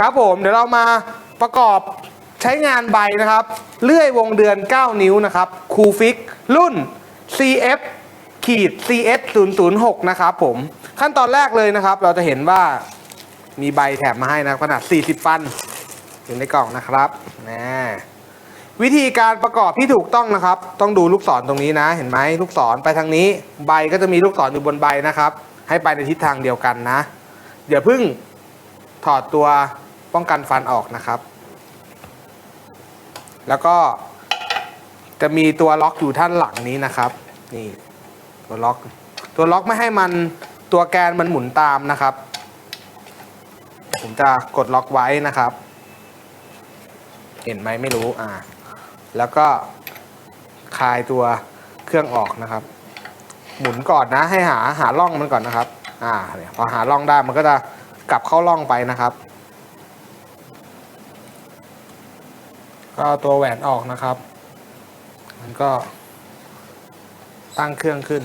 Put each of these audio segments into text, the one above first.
ครับผมเดี๋ยวเรามาประกอบใช้งานใบนะครับ เลื่อยวงเดือน 9 นิ้วนะครับคูฟิก รุ่น CF ขีด CS 006นะครับผมขั้นตอนแรกเลยนะครับ เราจะเห็นว่ามีใบแถบมาให้นะขนาด 40 ฟัน อยู่ในกล่องนะครับนะวิธีการประกอบที่ถูกต้องนะครับ ต้องดูลูกศรตรงนี้นะ เห็นไหมลูกศรไปทางนี้ ใบก็จะมีลูกศรอยู่บนใบนะครับ ให้ไปในทิศทางเดียวกันนะอย่าเพิ่งถอดตัว ป้องกันฟันออกนะครับ แล้วก็จะมีตัวล็อกอยู่ท่านหลังนี้นะครับ นี่ตัวล็อก ตัวล็อกไม่ให้มันตัวแกนมันหมุนตามนะครับ ผมจะกดล็อกไว้นะครับ เห็นไหมไม่รู้อ่า แล้วก็คลายตัวเครื่องออกนะครับ หมุนก่อนนะให้หาหาร่องมันก่อนนะครับ อ่าเนี่ยพอหาร่องได้มันก็จะกลับเข้าร่องไปนะครับ ก็เอาตัวแหวนออกนะครับ มันก็ตั้งเครื่องขึ้น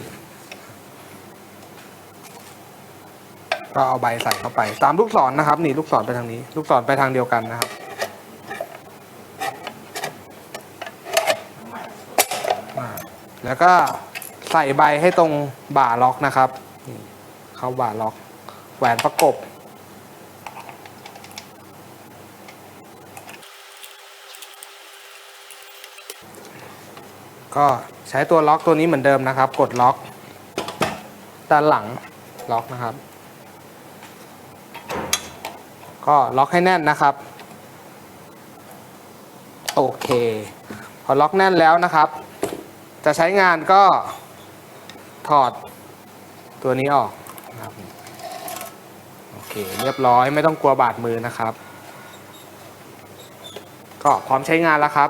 ก็เอาใบใส่เข้าไป ตามลูกศรนะครับ นี่ลูกศรไปทางนี้ ลูกศรไปทางเดียวกันนะครับ แล้วก็ใส่ใบให้ตรงบ่าล็อกนะครับนี่เข้าบ่าล็อก แหวนประกบ ก็ใช้ตัวล็อกตัวนี้เหมือนเดิมนะครับ กดล็อก ด้านหลังล็อกนะครับ ก็ล็อกให้แน่นนะครับ โอเค พอล็อกแน่นแล้วนะครับ จะใช้งานก็ถอดตัวนี้ออกนะครับโอเค เรียบร้อยไม่ต้องกลัวบาดมือนะครับ ก็พร้อมใช้งานแล้วครับ